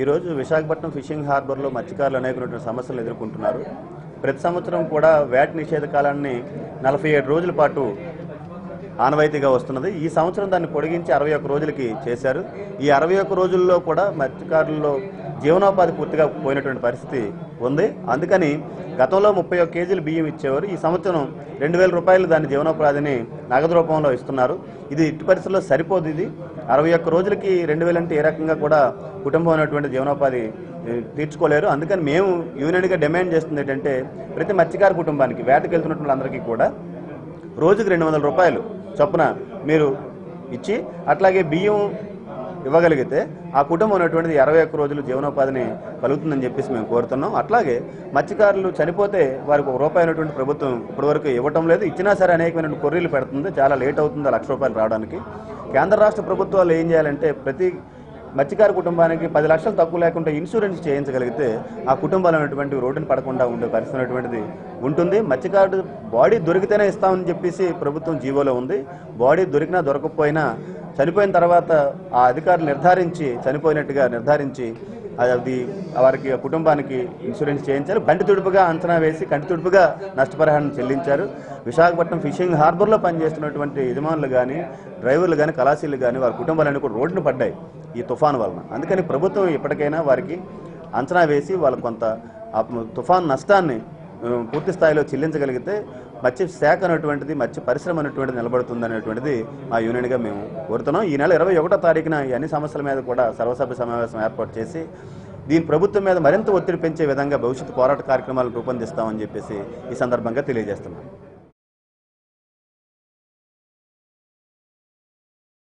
ఈరోజు విశాఖపట్నం ఫిషింగ్ హార్బర్లో మత్స్యకారులు అనేకటువంటి సమస్యలు ఎదుర్కొంటున్నారు. ప్రతి సంవత్సరం కూడా వ్యాట్ నిషేధ కాలాన్ని నలభై ఏడు రోజుల పాటు ఆనవాయితీగా వస్తున్నది. ఈ సంవత్సరం దాన్ని పొడిగించి అరవై ఒక్క రోజులకి చేశారు. ఈ అరవై ఒక్క రోజుల్లో కూడా మత్స్యకారుల్లో జీవనోపాధి పూర్తిగా పోయినటువంటి పరిస్థితి ఉంది. అందుకని గతంలో ముప్పై ఒక్క కేజీలు బియ్యం ఇచ్చేవారు. ఈ సంవత్సరం రెండు వేల రూపాయలు దాని జీవనోపాధిని నగదు రూపంలో ఇస్తున్నారు. ఇది ఇట్టి పరిస్థితుల్లో సరిపోదు ఇది. అరవై ఒక్క రోజులకి రెండు వేలు అంటే ఏ రకంగా కూడా కుటుంబం అనేటువంటి జీవనోపాధి తీర్చుకోలేరు. అందుకని మేము యూనియన్గా డిమాండ్ చేస్తుంది ఏంటంటే ప్రతి మత్స్యకార కుటుంబానికి వేటకి వెళ్తున్నటువంటి అందరికీ కూడా రోజుకి రెండు వందల రూపాయలు చొప్పున మీరు ఇచ్చి అట్లాగే బియ్యం ఇవ్వగలిగితే ఆ కుటుంబం అనేటువంటిది అరవై ఒక్క రోజులు జీవనోపాధిని కలుగుతుందని చెప్పేసి మేము కోరుతున్నాం. అట్లాగే మత్స్యకారులు చనిపోతే వారికి ఒక రూపాయి అయినటువంటి ప్రభుత్వం ఇప్పటివరకు ఇవ్వటం లేదు. ఇచ్చినా సరే అనేకమైన కొర్రీలు పెడుతుంది. చాలా లేట్ అవుతుంది. లక్ష రూపాయలు రావడానికి. కేంద్ర రాష్ట్ర ప్రభుత్వాలు ఏం చేయాలంటే ప్రతి మత్స్యకార కుటుంబానికి పది లక్షలు తక్కువ లేకుండా ఇన్సూరెన్స్ చేయించగలిగితే ఆ కుటుంబాలు అనేటువంటి రోడ్డును పడకుండా ఉండే పరిస్థితి అనేటువంటిది ఉంటుంది. మత్స్యకారుడు బాడీ దొరికితేనే ఇస్తామని చెప్పేసి ప్రభుత్వం జీవోలో ఉంది. బాడీ దొరికినా దొరకకపోయినా చనిపోయిన తర్వాత ఆ అధికారులు నిర్ధారించి చనిపోయినట్టుగా నిర్ధారించి అది వారికి ఆ కుటుంబానికి ఇన్సూరెన్స్ చేయించారు. బంటి తుడుపుగా అంచనా వేసి కంటి తుడుపుగా నష్టపరిహారం చెల్లించారు. విశాఖపట్నం ఫిషింగ్ హార్బర్లో పనిచేస్తున్నటువంటి యజమానులు కానీ డ్రైవర్లు కానీ కళాశీలు కానీ వారి కుటుంబాలన్నీ కూడా రోడ్డున పడ్డాయి ఈ తుఫాను వలన. అందుకని ప్రభుత్వం ఇప్పటికైనా వారికి అంచనా వేసి వాళ్ళకు కొంత తుఫాన్ నష్టాన్ని పూర్తి స్థాయిలో చెల్లించగలిగితే మత్స్య శాఖ అనేటువంటిది మత్స్య పరిశ్రమ అనేటువంటిది నిలబడుతుంది అనేటువంటిది మా యూనియన్గా మేము కోరుతున్నాం. ఈ నెల ఇరవై ఒకటో తారీఖున ఈ అన్ని సమస్యల మీద కూడా సర్వసభ్య సమావేశం ఏర్పాటు చేసి దీని ప్రభుత్వం మీద మరింత ఒత్తిడి పెంచే విధంగా భవిష్యత్ పోరాట కార్యక్రమాలు రూపొందిస్తామని చెప్పేసి ఈ సందర్భంగా తెలియజేస్తున్నాం.